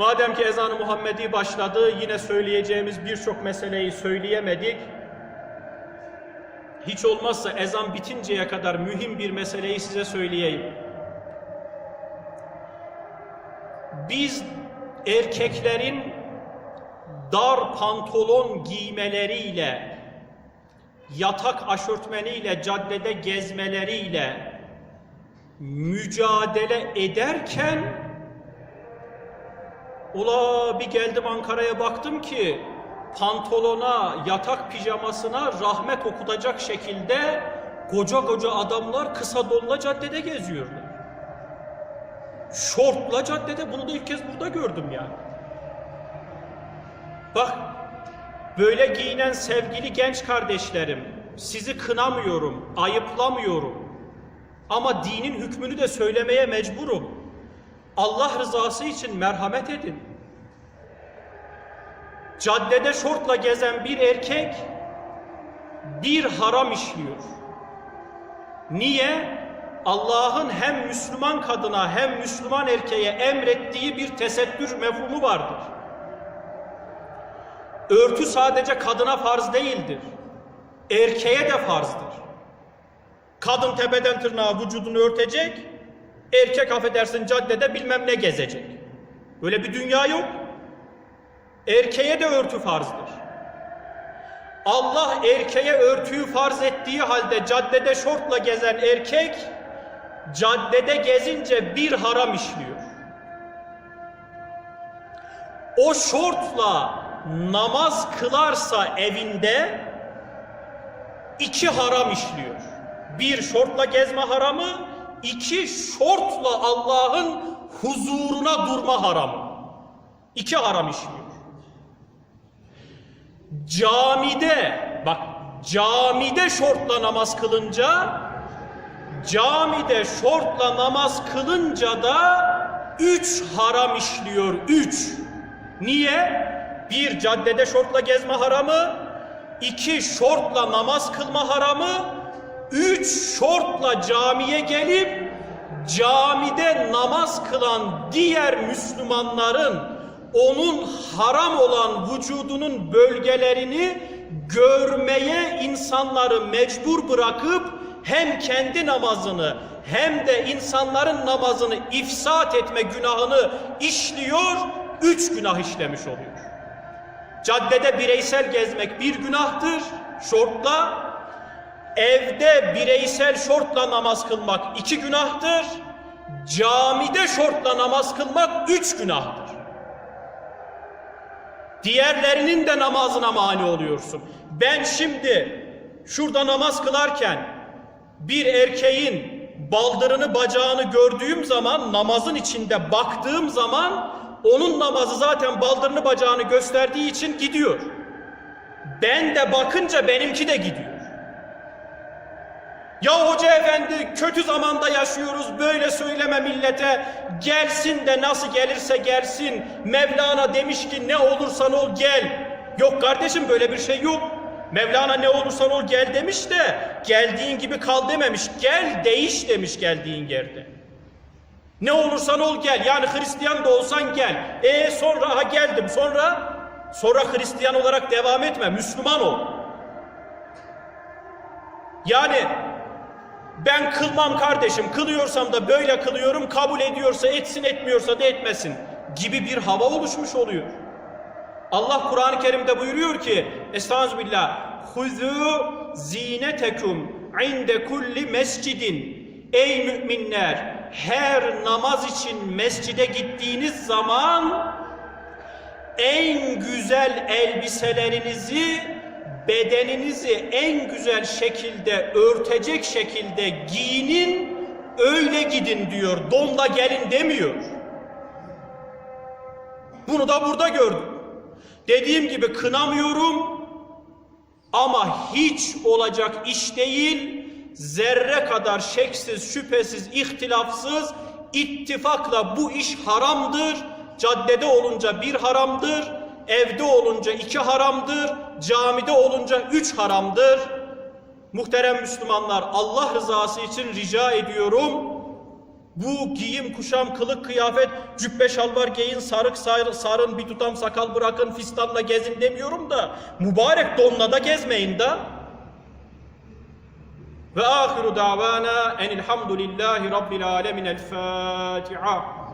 Madem ki ezanı Muhammedi başladı, yine söyleyeceğimiz birçok meseleyi söyleyemedik. Hiç olmazsa ezan bitinceye kadar mühim bir meseleyi size söyleyeyim. Biz erkeklerin dar pantolon giymeleriyle, yatak aşörtmeniyle, caddede gezmeleriyle mücadele ederken Ula bir geldim Ankara'ya baktım ki pantolona, yatak pijamasına rahmet okutacak şekilde koca koca adamlar kısa donla caddede geziyorlar. Şortla caddede bunu da ilk kez burada gördüm yani. Bak böyle giyinen sevgili genç kardeşlerim sizi kınamıyorum, ayıplamıyorum. Ama dinin hükmünü de söylemeye mecburum. Allah rızası için merhamet edin. Caddede şortla gezen bir erkek bir haram işliyor. Niye? Allah'ın hem Müslüman kadına hem Müslüman erkeğe emrettiği bir tesettür mefhumu vardır. Örtü sadece kadına farz değildir. Erkeğe de farzdır. Kadın tepeden tırnağa vücudunu örtecek, erkek affedersin caddede bilmem ne gezecek. Öyle bir dünya yok. Erkeğe de örtü farzdır. Allah erkeğe örtüyü farz ettiği halde caddede şortla gezen erkek caddede gezince bir haram işliyor. O şortla namaz kılarsa evinde iki haram işliyor. Bir şortla gezme haramı, iki şortla Allah'ın huzuruna durma haramı. İki haram işliyor. Camide, bak camide şortla namaz kılınca, camide şortla namaz kılınca da üç haram işliyor, üç. Niye? Bir, caddede şortla gezme haramı, iki, şortla namaz kılma haramı, üç, şortla camiye gelip camide namaz kılan diğer Müslümanların onun haram olan vücudunun bölgelerini görmeye insanları mecbur bırakıp hem kendi namazını hem de insanların namazını ifsat etme günahını işliyor, üç günah işlemiş oluyor. Caddede bireysel gezmek bir günahtır, şortla. Evde bireysel şortla namaz kılmak iki günahtır. Camide şortla namaz kılmak üç günahtır. Diğerlerinin de namazına mani oluyorsun. Ben şimdi şurada namaz kılarken bir erkeğin baldırını bacağını gördüğüm zaman namazın içinde baktığım zaman onun namazı zaten baldırını bacağını gösterdiği için gidiyor. Ben de bakınca benimki de gidiyor. Ya hoca efendi kötü zamanda yaşıyoruz böyle söyleme millete. Gelsin de nasıl gelirse gelsin. Mevlana demiş ki ne olursan ol gel. Yok kardeşim böyle bir şey yok. Mevlana ne olursan ol gel demiş de geldiğin gibi kal dememiş. Gel değiş demiş geldiğin yerde. Ne olursan ol gel. Yani Hristiyan da olsan gel. E sonra ha geldim. Sonra sonra Hristiyan olarak devam etme. Müslüman ol. Yani ben kılmam kardeşim, kılıyorsam da böyle kılıyorum, kabul ediyorsa etsin, etmiyorsa da etmesin gibi bir hava oluşmuş oluyor. Allah Kur'an-ı Kerim'de buyuruyor ki, Estağfirullah, Huzu zinetekum inde kulli mescidin. Ey müminler, her namaz için mescide gittiğiniz zaman en güzel elbiselerinizi bedeninizi en güzel şekilde örtecek şekilde giyinin öyle gidin diyor. Donla gelin demiyor. Bunu da burada gördüm. Dediğim gibi kınamıyorum ama hiç olacak iş değil. Zerre kadar şeksiz, şüphesiz, ihtilafsız ittifakla bu iş haramdır. Caddede olunca bir haramdır evde olunca iki haramdır, camide olunca üç haramdır. Muhterem Müslümanlar Allah rızası için rica ediyorum. Bu giyim, kuşam, kılık, kıyafet, cübbe şalvar giyin, sarık sar, sarın, bir tutam sakal bırakın, fistanla gezin demiyorum da mübarek donla da gezmeyin da. Ve ahiru davana enilhamdülillahi rabbil alemin el Fatiha.